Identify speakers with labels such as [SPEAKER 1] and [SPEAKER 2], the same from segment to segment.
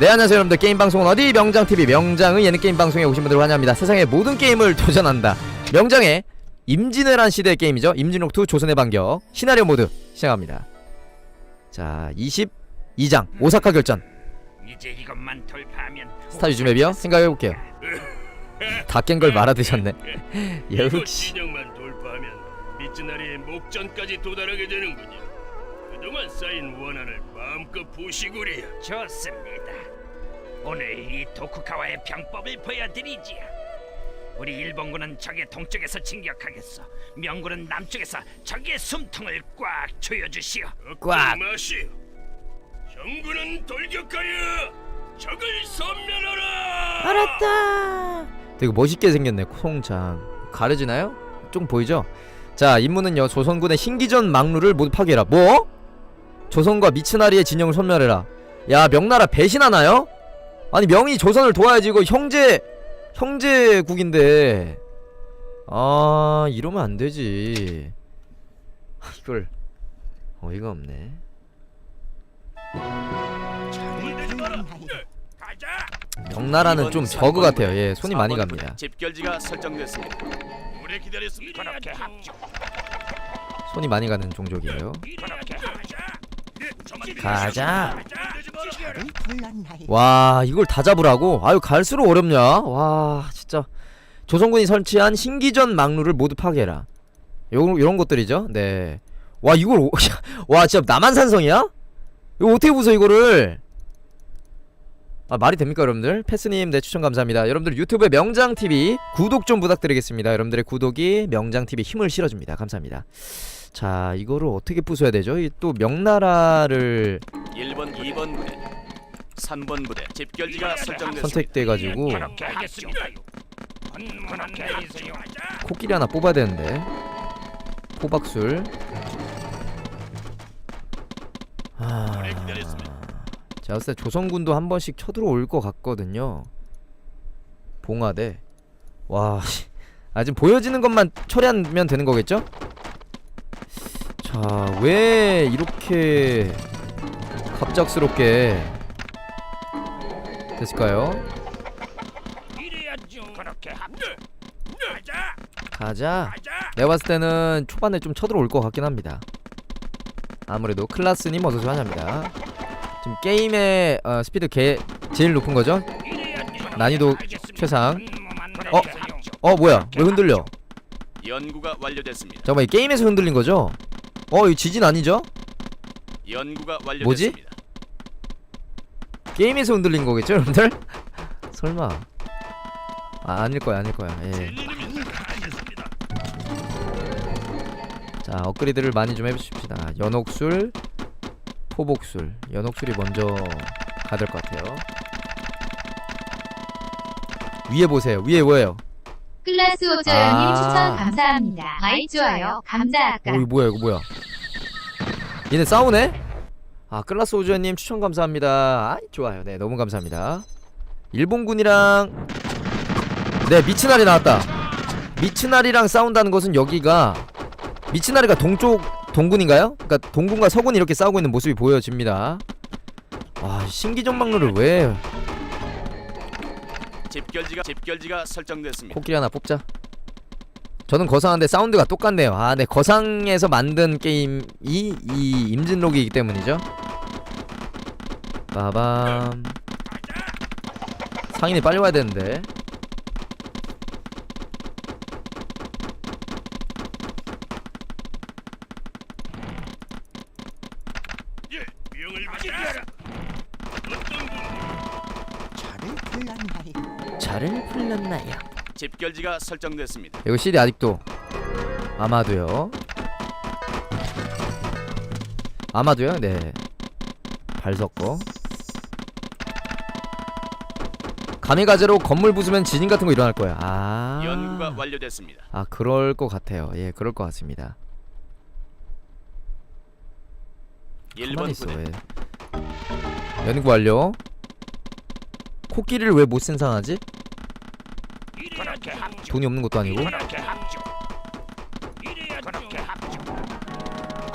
[SPEAKER 1] 네 안녕하세요 여러분들. 게임 방송은 어디? 명장TV 명장의 예능 게임 방송에 오신 분들을 환영합니다. 세상의 모든 게임을 도전한다. 명장의 임진왜란 시대 게임이죠. 임진옥2 조선의 반격. 시나리오 모드 시작합니다. 자 22장. 오사카 결전.
[SPEAKER 2] 이제 이것만 돌파하면
[SPEAKER 1] 스타 유즈맵이요? 생각해볼게요. 다 깬 걸 말아드셨네. 역시.
[SPEAKER 3] 진영만 돌파하면 미츠나리의 목전까지 도달하게 되는군요. 그동안 쌓인 원한을 마음껏 부시구리야.
[SPEAKER 2] 좋습니다. 오늘 이 도쿠카와의 병법을 보여드리지요. 우리 일본군은 적의 동쪽에서 진격하겠어. 명군은 남쪽에서 적의 숨통을 꽉 조여주시오.
[SPEAKER 1] 꽉.
[SPEAKER 3] 마시오. 정군은 돌격하여 적을 섬멸하라.
[SPEAKER 1] 알았다 되게 멋있게 생겼네 송장 가려지나요? 좀 보이죠? 자 임무는요 조선군의 신기전 막루를 모두 파괴해라 뭐? 조선과 미츠나리의 진영을 소멸해라 야 명나라 배신하나요? 아니 명이 조선을 도와야지 이거 형제 형제국인데 아 이러면 안 되지 아, 이걸 어이가 없네. 명나라는 좀 저그 같아요 예 손이 많이 갑니다
[SPEAKER 4] 집결지가 설정됐습니다.
[SPEAKER 3] 오래 기다렸습니다.
[SPEAKER 1] 손이 많이 가는 종족이에요 가자. 와 이걸 다 잡으라고? 아유 갈수록 어렵냐? 와 진짜 조선군이 설치한 신기전 막루를 모두 파괴해라. 요 요런 것들이죠. 네. 와 이걸 오- 와 진짜 남한산성이야? 이거 어떻게 부숴 이거를? 아 말이 됩니까 여러분들? 패스님 네 추천 감사합니다. 여러분들 유튜브에 명장 TV 구독 좀 부탁드리겠습니다. 여러분들의 구독이 명장 TV 힘을 실어줍니다. 감사합니다. 자 이거를 어떻게 부숴야 되죠? 이또 명나라를
[SPEAKER 4] 1번, 2번 부대, 3번 부대 집결지가 설정됐습니다.
[SPEAKER 1] 선택돼가지고. 코끼리 하나 뽑아야 되는데 호박술 아... 제가 봤을 때 조선군도 한 번씩 쳐들어올 것 같거든요 봉화대 와... 씨. 아 지금 보여지는 것만 처리하면 되는 거겠죠? 자... 왜 이렇게 갑작스럽게 됐을까요?
[SPEAKER 2] 이래야죠. 그렇게 합주.
[SPEAKER 3] 가자.
[SPEAKER 1] 가자
[SPEAKER 3] 가자.
[SPEAKER 1] 내가 봤을 때는 초반에 좀 쳐들어올 것 같긴 합니다. 아무래도 클라스님 어서오세요 환영합니다. 지금 게임의 어, 스피드 개, 제일 높은 거죠?
[SPEAKER 2] 이래야죠.
[SPEAKER 1] 난이도
[SPEAKER 2] 알겠습니다.
[SPEAKER 1] 최상.
[SPEAKER 2] 분문만
[SPEAKER 1] 어?
[SPEAKER 2] 내리세요.
[SPEAKER 1] 어 뭐야 왜 흔들려?
[SPEAKER 4] 연구가 완료됐습니다.
[SPEAKER 1] 잠깐만 이 게임에서 흔들린 거죠? 어 이거 지진 아니죠?
[SPEAKER 4] 연구가
[SPEAKER 1] 뭐지?
[SPEAKER 4] 완료됐습니다.
[SPEAKER 1] 게임에서 흔들린 거겠죠 여러분들? 설마 아 아닐 거야 아닐 거야 예. 자 업그레이드를 많이 좀 해주십시다 연옥술 포복술 연옥술이 먼저 가야 될 것 같아요 위에 보세요 위에 뭐예요
[SPEAKER 5] 클라스 오저님
[SPEAKER 1] 아.
[SPEAKER 5] 추천 감사합니다. 아이 좋아요. 감자 아까.
[SPEAKER 1] 오 이거 뭐야 이거 뭐야 얘네 싸우네? 아 클라스 오즈님 추천 감사합니다 아 좋아요 네 너무 감사합니다 일본군이랑 네 미츠나리 나왔다 미츠나리랑 싸운다는 것은 여기가 미츠나리가 동쪽 동군인가요? 그러니까 동군과 서군이 이렇게 싸우고 있는 모습이 보여집니다 아 신기전 막루를 왜
[SPEAKER 4] 집결지가 집결지가 설정됐습니다.
[SPEAKER 1] 코끼리 하나 뽑자 저는 거상한데 사운드가 똑같네요. 아 네 거상에서 만든 게임이 이 임진록이기 때문이죠. 빠밤. 상인이 빨리 와야 되는데? 잘을 풀렸나요
[SPEAKER 4] 집결지가 설정됐습니다.
[SPEAKER 1] 이거 CD 아직도 아마도요. 아마도요? 네 발 섞어 가미가제로 건물 부수면 지진 같은 거 일어날 거야. 아.
[SPEAKER 4] 연구가 완료됐습니다.
[SPEAKER 1] 아 그럴 것 같아요. 예 그럴 것 같습니다.
[SPEAKER 4] 1번
[SPEAKER 1] 가만히 있어
[SPEAKER 4] 부대,
[SPEAKER 1] 왜 연구 완료. 코끼리를 왜 못 생산하지? 돈이 없는 것도 아니고
[SPEAKER 2] 그렇게 합주. 이래야죠. 그렇게 합주.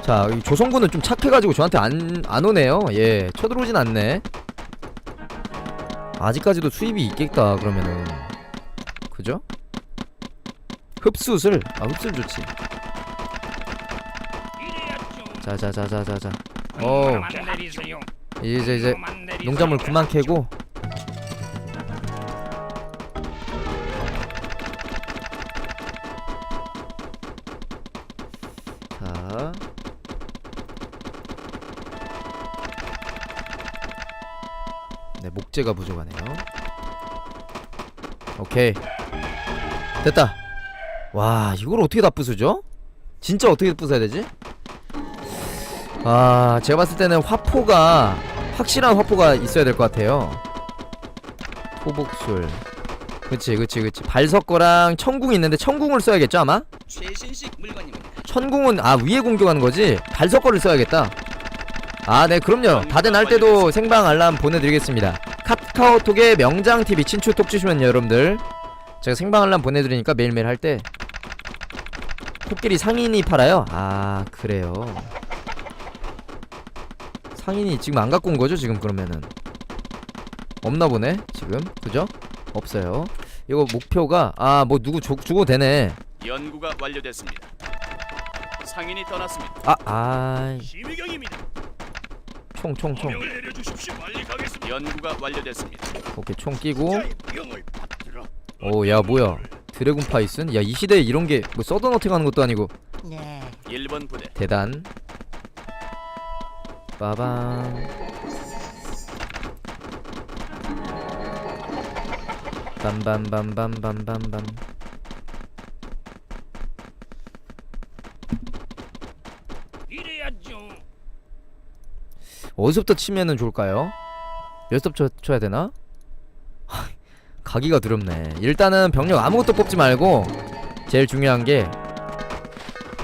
[SPEAKER 1] 자, 이 조선군은 좀 착해가지고 저한테 안, 안 오네요. 예, 쳐들어오진 않네. 아직까지도 수입이 있겠다 그러면은 그죠? 흡수술 아 흡술 좋지. 자자자자자자 어. 이제 이제. 농작물 그만 캐고 목재가 부족하네요. 오케이. 됐다. 와, 이걸 어떻게 다 부수죠? 진짜 어떻게 부숴야 되지? 아, 제가 봤을 때는 화포가 확실한 화포가 있어야 될 것 같아요. 토복술. 그치, 그치, 그치. 발석거랑 천궁 있는데 천궁을 써야겠죠, 아마? 천궁은 아 위에 공격하는 거지 발석거를 써야겠다 아네 그럼요 다들 날 때도 생방 알람 보내드리겠습니다 카카오톡에 명장TV 친추톡 주시면 여러분들 제가 생방 알람 보내드리니까 매일매일 할 때 코끼리 상인이 팔아요? 아 그래요. 상인이 지금 안 갖고 온 거죠 지금 그러면은? 없나 보네 지금. 그죠? 없어요. 이거 목표가 아 뭐 누구 줘, 주고 되네.
[SPEAKER 4] 연구가 완료됐습니다. 상인이 떠났습니다.
[SPEAKER 1] 아
[SPEAKER 3] 시위경입니다.
[SPEAKER 1] 총 총 총.
[SPEAKER 3] 명을 내려주십시오. 빨리 가겠습니다.
[SPEAKER 4] 연구가 완료됐습니다.
[SPEAKER 1] 오케이 총 끼고.
[SPEAKER 3] 명을 받들어.
[SPEAKER 1] 오 야 뭐야. 드래곤 파이슨? 야 이 시대에 이런 게 뭐 서든 어택 하는 것도 아니고.
[SPEAKER 4] 1번 부대.
[SPEAKER 1] 대단. 빠밤. 빰빰빰빰빰빰빰
[SPEAKER 2] 이래야죠.
[SPEAKER 1] 어디서부터 치면은 좋을까요? 쳐, 쳐야 되나? 하, 가기가 두렵네 일단은 병력 아무것도 뽑지 말고 제일 중요한 게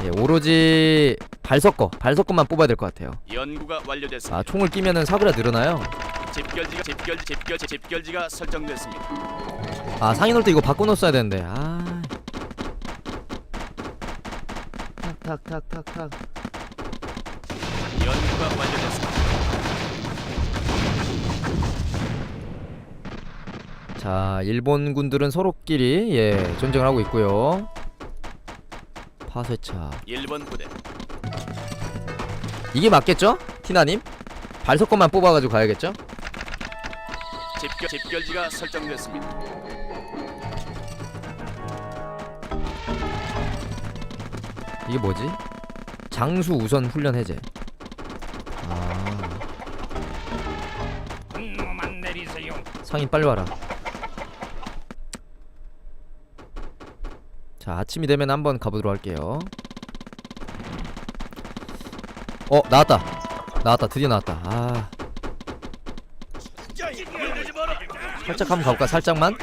[SPEAKER 1] 예, 오로지 발석거 발석거만 뽑아야 될 것 같아요
[SPEAKER 4] 연구가 완료됐습니다.
[SPEAKER 1] 아 총을 끼면은 사거리가 늘어나요
[SPEAKER 4] 집결지가 집결 집결 집결지가 설정됐습니다.
[SPEAKER 1] 아 상인 올 때 이거 바꿔놓았어야 되는데 아 탁탁탁탁탁
[SPEAKER 4] 연구가 완료됐습니다.
[SPEAKER 1] 자 일본 군들은 서로끼리 예 전쟁을 하고 있고요 파쇄차
[SPEAKER 4] 1번 부대
[SPEAKER 1] 이게 맞겠죠? 티나님? 발석거만 뽑아가지고 가야겠죠?
[SPEAKER 4] 집결 집결지가 설정됐습니다.
[SPEAKER 1] 이게 뭐지? 장수 우선 훈련 해제 아. 상인 빨리 와라 자 아침이 되면 한번 가보도록 할게요. 어 나왔다. 나왔다. 드디어 나왔다. 아. 살짝 한번 가볼까? 살짝만?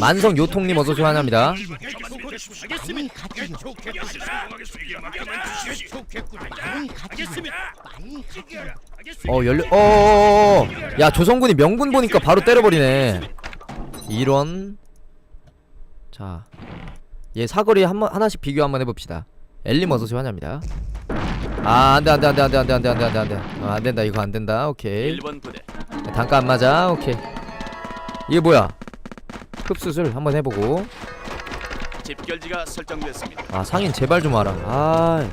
[SPEAKER 1] 만성 요통님 어서오세요. 환영합니다. 어 열려 어야 조성군이 명분 보니까 바로 때려버리네. 이런 자 얘 사거리 한 번 하나씩 비교 한번 해봅시다. 엘림 어서오세요 환영합니다. 아 안 돼 안 돼 안 돼 안 돼 안 돼 안 돼 안 돼 안 돼 안돼. 어, 안된다 이거 안 된다. 오케이.
[SPEAKER 4] 1번 부대.
[SPEAKER 1] 단가 안 맞아. 오케이. 이게 뭐야? 흡수술 한번 해보고.
[SPEAKER 4] 집결지가 설정됐습니다.
[SPEAKER 1] 아 상인 제발 좀 와라. 아.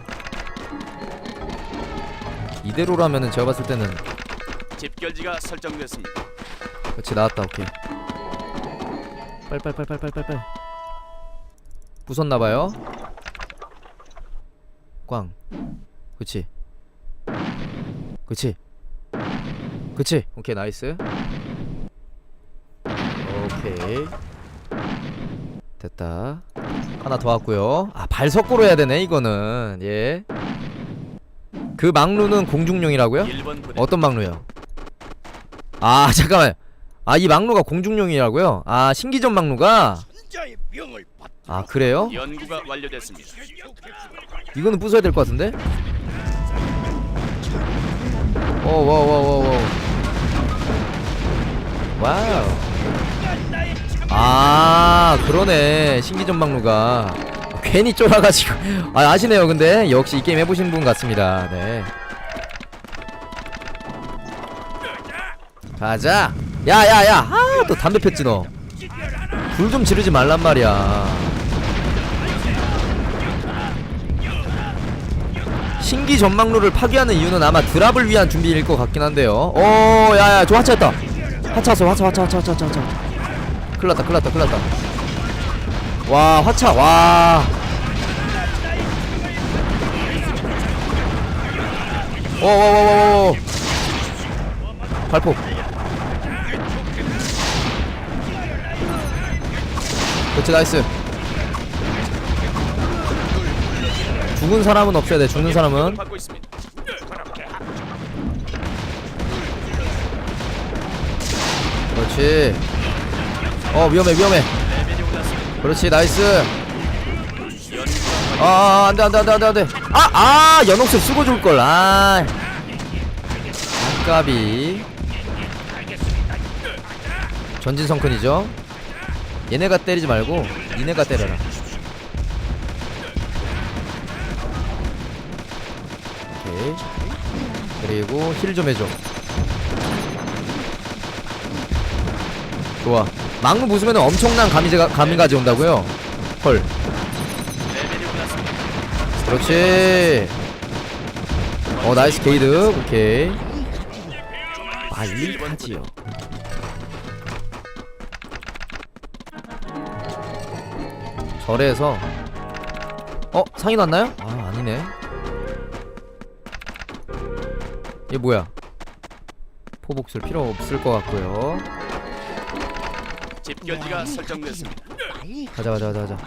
[SPEAKER 1] 이대로라면은 제가 봤을 때는.
[SPEAKER 4] 집결지가 설정됐습니다.
[SPEAKER 1] 그렇지 나왔다. 오케이. 빨빨빨빨빨빨빨 부쉈나봐요. 꽝. 그치. 그치. 그치. 오케이 나이스. 오케이. 됐다. 하나 더 왔고요. 아 발석고로 해야 되네 이거는. 예 그 막루는 공중용이라고요?
[SPEAKER 4] 1번 부대
[SPEAKER 1] 어떤 막루요? 아 잠깐만. 아 이 막루가 공중용이라고요? 아 신기전 막루가. 아 그래요?
[SPEAKER 4] 연구가 완료됐습니다.
[SPEAKER 1] 이거는 부숴야 될 것 같은데? 어, 오와와와와 와우. 아 그러네. 신기전 막루가 괜히 쫄아가지고. 아 아시네요 근데. 역시 이 게임 해보신 분 같습니다. 네. 가자. 야야야. 아 또 담배 폈지 너 불 좀 지르지 말란 말이야 신기 전망로를 파괴하는 이유는 아마 드랍을 위한 준비일 것 같긴 한데요. 오 야야 저 하차했다. 하차 왔어 하차 하차 하차 하차 하차 하차. 큰일났다 큰일났다 큰일났다. 와 화차 와. 오오오오오. 발포. 그렇지 나이스 죽은 사람은 없어야 돼. 죽는 사람은.
[SPEAKER 4] 받고 있습니다.
[SPEAKER 1] 그렇지. 어 위험해 위험해.
[SPEAKER 4] 레벨이 올랐습니다.
[SPEAKER 1] 그렇지 나이스.
[SPEAKER 4] 연구가
[SPEAKER 1] 아 안돼 안돼 안돼 안돼 안돼. 아아 연옥술 쓰고 줄걸. 아. 아까비. 전진 성큰이죠? 얘네가 때리지 말고 니네가 때려라 그리고 힐 좀 해줘 좋아 막무 부수면 엄청난 가미가 감이 가져온다고요 헐. 그렇지. 어 나이스 게이드 오케이. 빨리 가지요. 절에서 어 상인 왔나요? 아 아니네. 얘 뭐야? 포복술 필요 없을 것 같고요.
[SPEAKER 4] 집결지가 설정됐습니다.
[SPEAKER 1] 가자 가자 가자 가자.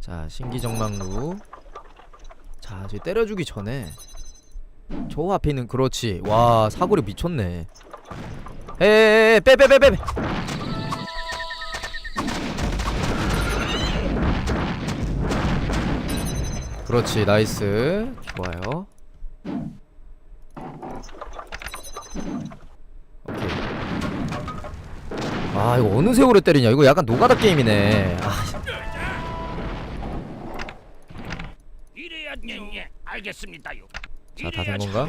[SPEAKER 1] 자 신기정막루 자 저기 때려주기 전에 저 앞에 있는 그렇지 와 사거리 미쳤네 에에에 빼빼빼빼 그렇지 나이스 좋아요. 오케이. 아 이거 어느 세월에 때리냐? 이거 약간 노가다 게임이네. 아
[SPEAKER 2] 이래야 예, 알겠습니다요.
[SPEAKER 1] 자, 다 된 건가?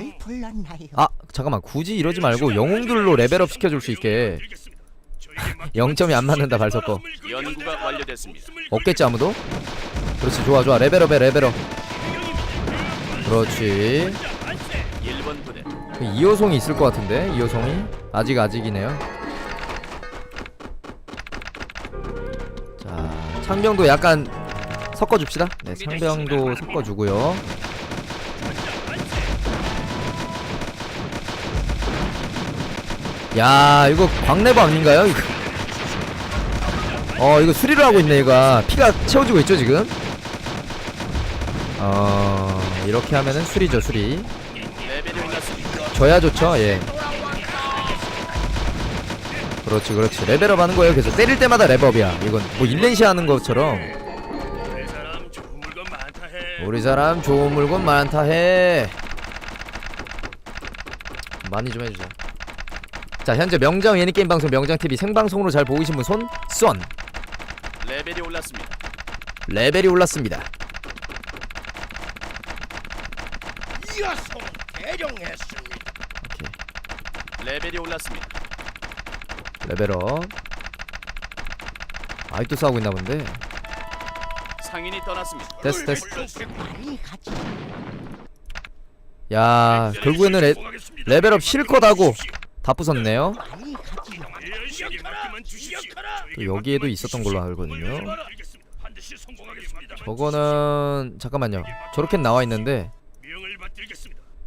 [SPEAKER 1] 아 잠깐만. 굳이 이러지 말고 영웅들로 레벨업 시켜줄 수 있게. 0점이 안 맞는다 발석거
[SPEAKER 4] 연구가 완료됐습니다.
[SPEAKER 1] 없겠지 아무도? 그렇지 좋아 좋아. 레벨업해 레벨업 그렇지.
[SPEAKER 4] 1번 부대
[SPEAKER 1] 그 이호송이 있을 것 같은데 이호송이? 아직 아직이네요. 자 창병도 약간 섞어줍시다. 네 창병도 섞어주고요. 야 이거 광내부 아닌가요 이거? 어 이거 수리를 하고 있네 이거. 피가 채워지고 있죠 지금? 어 이렇게 하면은 수리죠 수리. 줘야 좋죠 예 그렇지 그렇지 레벨업 하는 거예요 계속 때릴 때마다 레벨업이야 이건 뭐 일렌시 하는 것처럼. 우리 사람 좋은 물건 많다 해 많이 좀 해주자 자 현재 명장 예능게임 방송 명장TV 생방송으로 잘 보이신 분 손? 쏜
[SPEAKER 4] 레벨이 올랐습니다.
[SPEAKER 1] 레벨이 올랐습니다
[SPEAKER 2] 이어송 대령했습니다.
[SPEAKER 1] 오케이
[SPEAKER 4] 레벨이 올랐습니다.
[SPEAKER 1] 레벨업 아직도 싸우고 있나 본데
[SPEAKER 4] 상인이 떠났습니다.
[SPEAKER 1] 됐어 됐어. 야 결국에는 레, 레벨업 실컷 하고 다 부쉈네요. 또 여기에도 있었던 걸로 알거든요. 저거는 잠깐만요 저렇게 나와 있는데.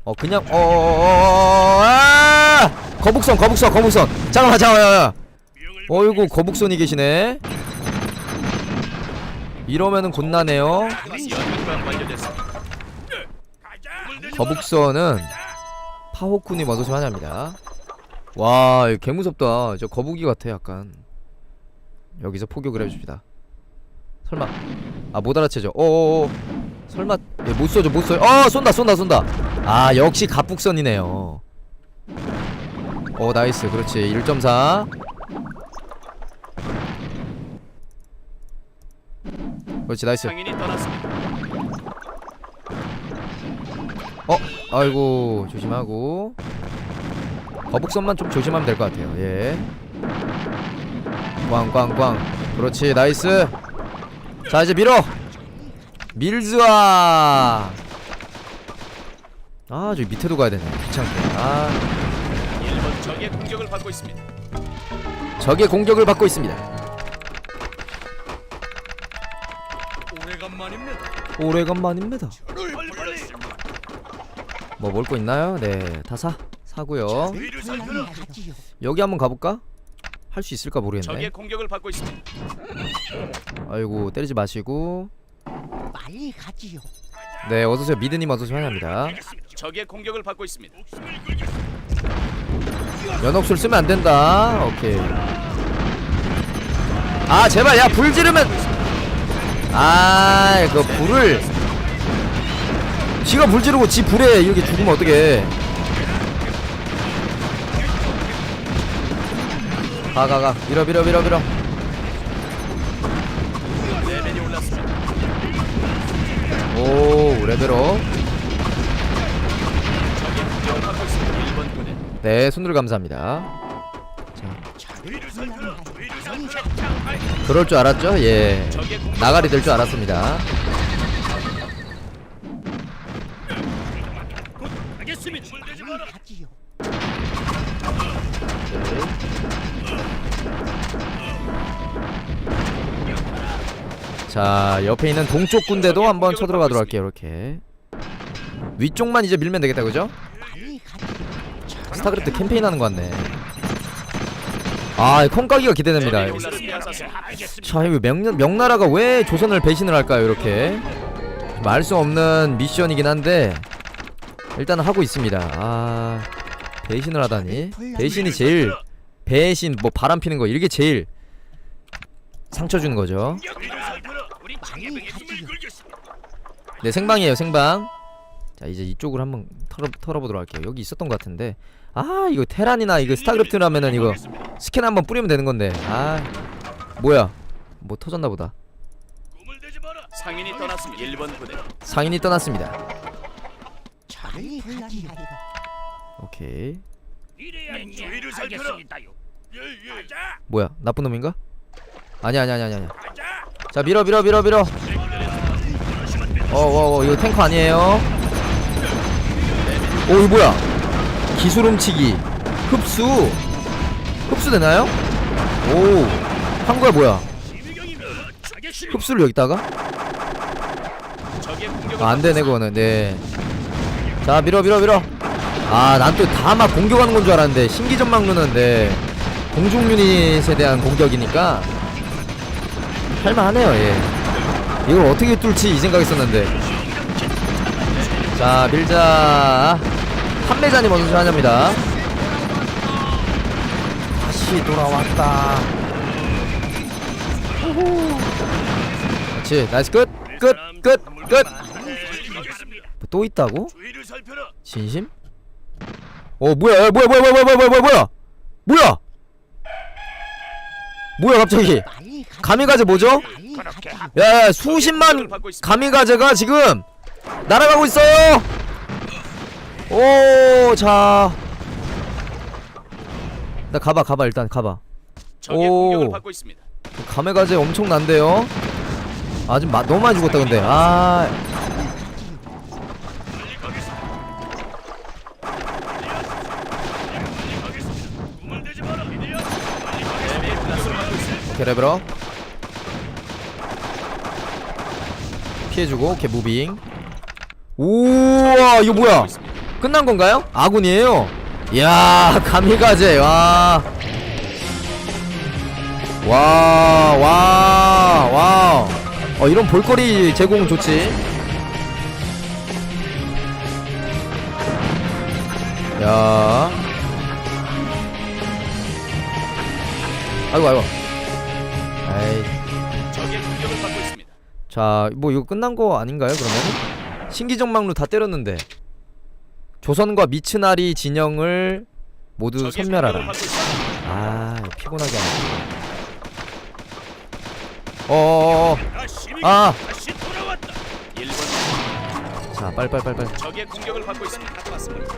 [SPEAKER 1] 어 그냥 어어어어 아! 거북선 거북선 거북선. 잠깐만 잠깐만 어이구 거북선이 계시네. 이러면은 곤나네요. 거북선은 파호쿤이 먼저 좀 하냐입니다. 와 이거 개무섭다. 저 거북이 같아 약간. 여기서 포격을 해줍시다. 설마. 아 못 알아채죠. 어어어 설마 얘못 쏘죠 못 쏘요 어 쏜다 쏜다 쏜다 아 역시 갑북선이네요 어 나이스 그렇지 1.4 그렇지 나이스
[SPEAKER 4] 상인이 떠났습니다.
[SPEAKER 1] 어 아이고 조심하고 거북선만 좀 조심하면 될 것 같아요. 예. 꽝꽝꽝. 그렇지 나이스. 자 이제 밀어. 밀즈아. 아 저기 밑에도 가야 되네. 귀찮게. 아
[SPEAKER 4] 1번 적의 공격을 받고 있습니다.
[SPEAKER 1] 적의 공격을 받고 있습니다.
[SPEAKER 3] 오래간만입니다.
[SPEAKER 1] 오래간만입니다. 뭐 먹을 거 있나요? 네, 다 사. 사고요.
[SPEAKER 3] 위를 살펴라.
[SPEAKER 6] 가지요.
[SPEAKER 1] 여기 한번 가볼까? 할 수 있을까 모르겠네.
[SPEAKER 4] 적의 공격을 받고 있습니다.
[SPEAKER 1] 아이고 때리지 마시고.
[SPEAKER 6] 빨리 가지요.
[SPEAKER 1] 네, 어서오세요. 미드님 어서오세요. 환영합니다.
[SPEAKER 4] 적의 공격을 받고 있습니다.
[SPEAKER 1] 연옥술 쓰면 안 된다. 오케이. 아 제발 야 불 지르면. 아, 그 불을. 지가 불 지르고 지 불에 이렇게 죽으면 어떡해. 가, 가, 가. 밀어, 밀어, 밀어, 밀어. 오
[SPEAKER 4] 레드로
[SPEAKER 1] 네 손들 감사합니다
[SPEAKER 3] 자.
[SPEAKER 1] 그럴 줄 알았죠? 예 나가리 될 줄 알았습니다 자, 옆에 있는 동쪽 군대도 한번 쳐들어가도록 할게요. 이렇게. 위쪽만 이제 밀면 되겠다, 그죠? 스타크래프트 캠페인 하는 거 같네. 아, 콩가기가 기대됩니다. 자, 이거 명, 명나라가 왜 조선을 배신을 할까요, 이렇게? 알수 없는 미션이긴 한데 일단 하고 있습니다. 아, 배신을 하다니. 배신이 제일 배신 뭐 바람 피는 거 이게 제일 상처 주는 거죠.
[SPEAKER 6] 가지요.
[SPEAKER 3] 걸겠습니다.
[SPEAKER 1] 네, 생방이에요, 생방. 자, 이제 이쪽으로 한번 털어 털어보도록 할게요. 여기 있었던 것 같은데. 아, 이거 테란이나 이거 스타크래프트라면은 이거 스캔 한번 뿌리면 되는 건데. 아, 뭐야? 뭐 터졌나 보다.
[SPEAKER 4] 상인이 떠났습니다. 1번 부대
[SPEAKER 1] 상인이 떠났습니다.
[SPEAKER 6] 가지요.
[SPEAKER 1] 오케이.
[SPEAKER 3] 살펴라. 예예.
[SPEAKER 2] 가자.
[SPEAKER 1] 뭐야? 나쁜 놈인가? 아니 아니 아니 아니 아니.
[SPEAKER 2] 가 자.
[SPEAKER 1] 자, 밀어 밀어 밀어 밀어. 어, 어, 어, 이거 탱커 아니에요? 오, 이거 뭐야? 기술 훔치기, 흡수, 흡수 되나요? 오, 한 거야 뭐야? 흡수를 여기다가? 아, 안
[SPEAKER 4] 받고
[SPEAKER 1] 되네 그거는. 네. 자, 밀어 밀어 밀어. 아, 난 또 다 막 공격하는 건 줄 알았는데 신기전 막 루는 데 공중 유닛에 대한 공격이니까 할만하네요. 예. 이걸 어떻게 뚫지 이 생각했었는데. 자, 밀자. 판매자님 어서 하냐입니다. 다시 돌아왔다. 후후. 그렇지, 나이스 끝, 끝, 끝, 끝. 뭐또 있다고? 진심? 어 뭐야 야, 뭐야 뭐야 뭐야 뭐야 뭐야 뭐야 뭐야 갑자기 가미가제 뭐죠? 야, 야 수십만 가미가제가 지금 날아가고 있어요. 오 자. 나 가봐 가봐 일단 가봐. 오. 가메가제 엄청 난데요? 아 지금 마, 너무 많이 죽었다 근데. 아 레벨업 피해주고 오케이 무빙 우와 이거 뭐야. 끝난 건가요? 아군이에요 이야 가미가제 와 와, 와, 와. 어, 이런 볼거리 제공 좋지. 야. 아이고, 아이고. 자, 뭐 이거 끝난 거 아닌가요, 그러면? 신기정막루 다 때렸는데. 조선과 미츠나리 진영을 모두 섬멸하라. 아, 피곤하게 하네. 어어어.
[SPEAKER 3] 아 시비경.
[SPEAKER 1] 아,
[SPEAKER 3] 다시 돌아왔다.
[SPEAKER 4] 1번
[SPEAKER 1] 자, 빨빨빨빨.
[SPEAKER 4] 적의 공격을 받고 있습니다. 맞습니다.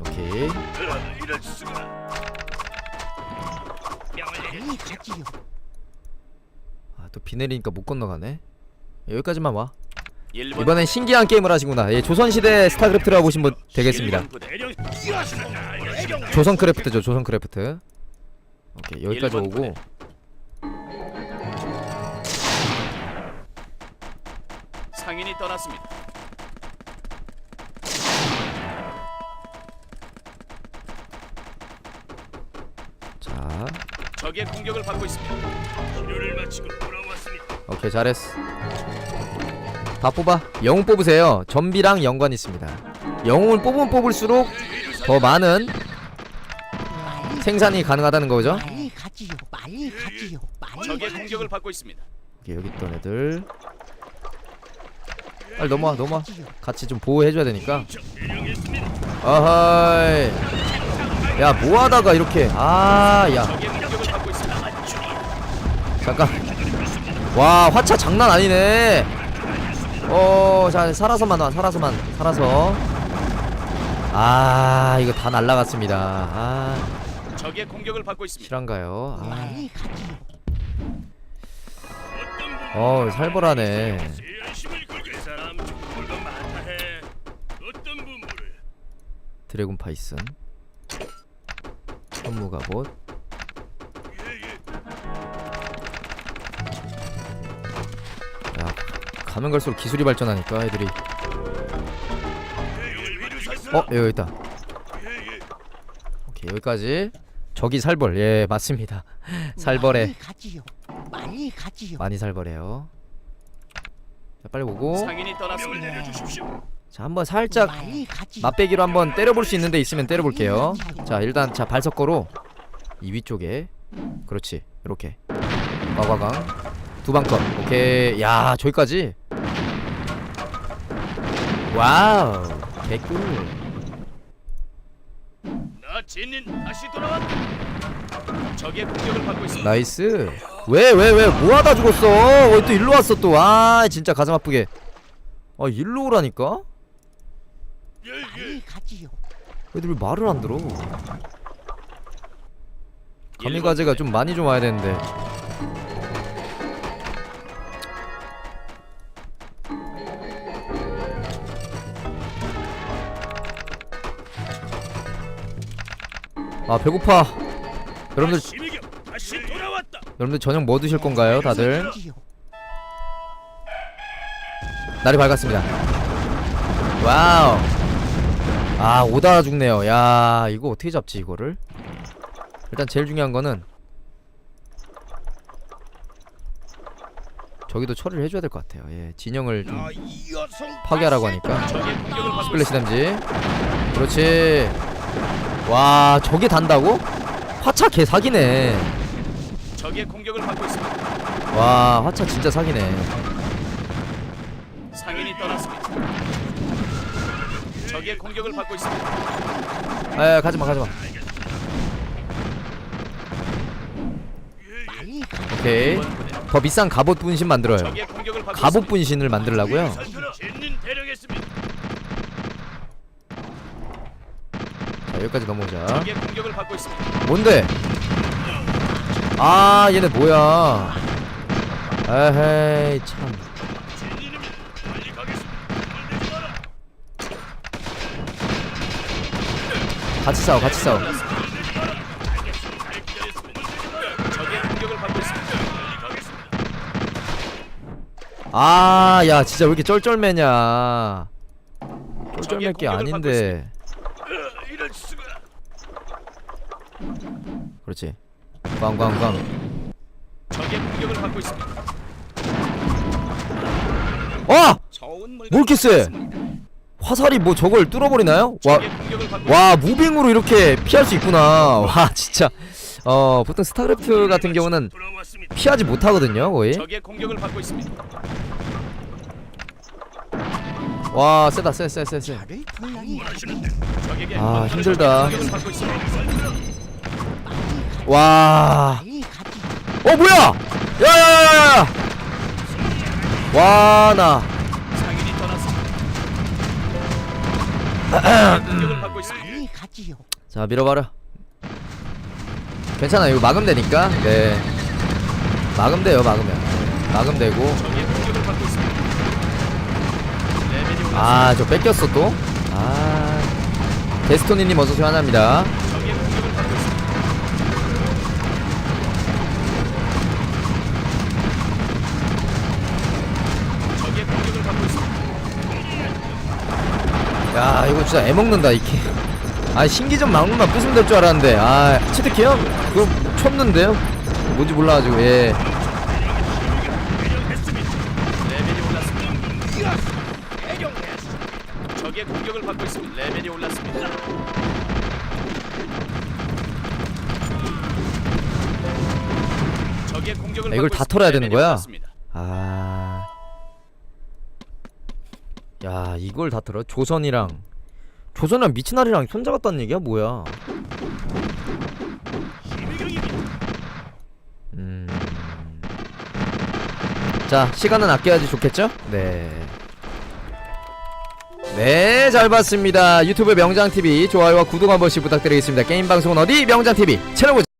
[SPEAKER 3] 어, 이럴 수가.
[SPEAKER 2] 명을 내려
[SPEAKER 6] 빨리 가지요.
[SPEAKER 1] 아, 또 비 내리니까 못 건너가네. 여기까지만 와.
[SPEAKER 4] 1번
[SPEAKER 1] 이번엔 신기한 게임을 하시구나. 예, 조선시대 스타크래프트라고 보시면 뭐 되겠습니다.
[SPEAKER 4] 부대.
[SPEAKER 3] 대령 이어서는 알겠습니다.
[SPEAKER 1] 조선 크래프트죠 조선 크래프트. 오케이 여기까지 오고.
[SPEAKER 4] 상인이 떠났습니다.
[SPEAKER 1] 자
[SPEAKER 4] 적의 공격을 받고 있습니다.
[SPEAKER 3] 치료를 마치고 돌아왔습니다.
[SPEAKER 1] 오케이 잘했어 다 뽑아 영웅 뽑으세요 전비랑 연관 있습니다 영웅을 뽑으면 뽑을수록 더 많은 생산이 가능하다는 거죠
[SPEAKER 6] 빨리 가지요. 빨리 가지요. 빨리
[SPEAKER 4] 적의
[SPEAKER 6] 가지요.
[SPEAKER 4] 공격을 받고 있습니다.
[SPEAKER 1] 오케이 여기 있던 애들 빨리 넘어와 넘어와. 같이 좀 보호해줘야 되니까. 아하이 야 뭐하다가 이렇게 아야
[SPEAKER 4] 적의
[SPEAKER 1] 잠깐. 와 화차 장난 아니네. 어자 살아서만 와 살아서만 살아서. 아 이거 다 날라갔습니다. 아.
[SPEAKER 4] 적의 공격을 받고 있습니다.
[SPEAKER 1] 실한가요? 아,
[SPEAKER 3] 어
[SPEAKER 1] 살벌하네. 드래곤 파이슨 현무 갑옷 가면 갈수록 기술이 발전하니까 애들이. 어 여기 있다. 오케이 여기까지. 저기 살벌. 예 맞습니다. 살벌해.
[SPEAKER 6] 빨리 가지요. 빨리 가지요.
[SPEAKER 1] 많이 살벌해요. 자 빨리 오고.
[SPEAKER 4] 상인이 떠났습니다.
[SPEAKER 1] 자 한번 살짝
[SPEAKER 6] 가지요.
[SPEAKER 1] 맛배기로 한번 때려볼 수 있는 데 있으면 때려볼게요. 자 일단 자 발석거로. 이 위쪽에. 그렇지. 이렇게. 과과강 두방컷 오케이. 야 저기까지 와우 개꿀
[SPEAKER 3] 나 진인 다시 돌아왔다.
[SPEAKER 4] 적의 공격을 받고 있습니다.
[SPEAKER 1] 나이스 왜 왜 왜 뭐하다 죽었어 왜또 일로 왔어 또아 진짜 가슴 아프게 아 일로 오라니까
[SPEAKER 3] 예예.
[SPEAKER 6] 빨리 가지요.
[SPEAKER 1] 애들 왜 말을 안 들어
[SPEAKER 4] 부대.
[SPEAKER 1] 좀 많이 좀 와야 되는데 아 배고파. 여러분들. 여러분들 저녁 뭐 드실 건가요 다들. 날이 밝았습니다. 와우. 아 오다 죽네요. 야 이거 어떻게 잡지 이거를? 일단 제일 중요한 거는 저기도 처리를 해줘야 될 것 같아요. 예 진영을
[SPEAKER 3] 좀이 여성
[SPEAKER 1] 파괴하라고 하니까. 스플래시. 댐지. 그렇지 와 저게 단다고? 화차 개 사기네
[SPEAKER 4] 적의 공격을 받고 있습니다.
[SPEAKER 1] 와 화차 진짜 사기네
[SPEAKER 4] 상인이 떠났습니다. 적의 공격을 받고 있습니다.
[SPEAKER 1] 아 가지마 가지마. 오케이
[SPEAKER 4] 부대.
[SPEAKER 1] 더 비싼 갑옷 분신 만들어요
[SPEAKER 4] 적의 공격을 받고
[SPEAKER 1] 갑옷
[SPEAKER 4] 있습니다.
[SPEAKER 1] 분신을 만들라고요?
[SPEAKER 3] 진인 대령했습니다.
[SPEAKER 1] 자 여기까지 넘어오자
[SPEAKER 4] 적의 공격을 받고 있습니다.
[SPEAKER 1] 뭔데? 아 얘네 뭐야 에헤이 참. 같이 싸워 같이 싸워.
[SPEAKER 4] 적의 공격을 받고 있습니다.
[SPEAKER 1] 아 야 진짜 왜 이렇게 쩔쩔매냐 쩔쩔맬 게 아닌데
[SPEAKER 3] 어, 이럴 수가.
[SPEAKER 1] 그렇지 꽝꽝꽝
[SPEAKER 4] 적의 공격을 받고 있습니다.
[SPEAKER 1] 어!
[SPEAKER 4] 좋은 물건
[SPEAKER 1] 뭐 이렇게 세?
[SPEAKER 4] 받았습니다.
[SPEAKER 1] 화살이 뭐 저걸 뚫어버리나요?
[SPEAKER 4] 적의 공격을 받고
[SPEAKER 1] 와, 와 무빙으로 이렇게 피할 수 있구나 와 진짜 어 보통 스타크래프트 같은 경우는
[SPEAKER 3] 돌아왔습니다.
[SPEAKER 1] 피하지 못하거든요 거의
[SPEAKER 4] 적의 공격을 받고 있습니다.
[SPEAKER 1] 와 세다 세 세 세세
[SPEAKER 6] 저를 불러니
[SPEAKER 3] 원하시는데
[SPEAKER 4] 적에게
[SPEAKER 1] 아, 힘들다.
[SPEAKER 4] 공격을 받고 있습니다.
[SPEAKER 1] 와. 어 뭐야 야야야야야 와나
[SPEAKER 4] 있습니다.
[SPEAKER 6] 빨리 가지요.
[SPEAKER 1] 자 밀어봐라 괜찮아 이거 막으면 되니까 네 막으면 돼요 막으면 네, 막으면 되고
[SPEAKER 4] 있습니다. 레벨이 올랐습니다.
[SPEAKER 1] 아저 뺏겼어 또 아 데스토니님 어서오세요 하나입니다 이거 진짜 애먹는다 이게 아 신기전 막루만 부수면 될 줄 알았는데 아 치트키요? 그거 쳤는데요? 뭔지 몰라가지고 예
[SPEAKER 4] 레벨이 올랐습니다. 적의 공격을 받고 있습니다. 레벨이 올랐습니다. 적의 공격을
[SPEAKER 1] 아, 이걸
[SPEAKER 4] 받고 다.
[SPEAKER 1] 털어야 되는
[SPEAKER 4] 레벨이
[SPEAKER 1] 거야?
[SPEAKER 4] 올랐습니다.
[SPEAKER 1] 아. 야, 이걸 다 들어? 조선이랑 조선이랑 미친아리랑 손잡았다는 얘기야? 뭐야? 음. 자, 시간은 아껴야지 좋겠죠? 네. 네, 잘 봤습니다. 유튜브 명장TV 좋아요와 구독 한 번씩 부탁드리겠습니다. 게임 방송은 어디? 명장TV 채널 고정.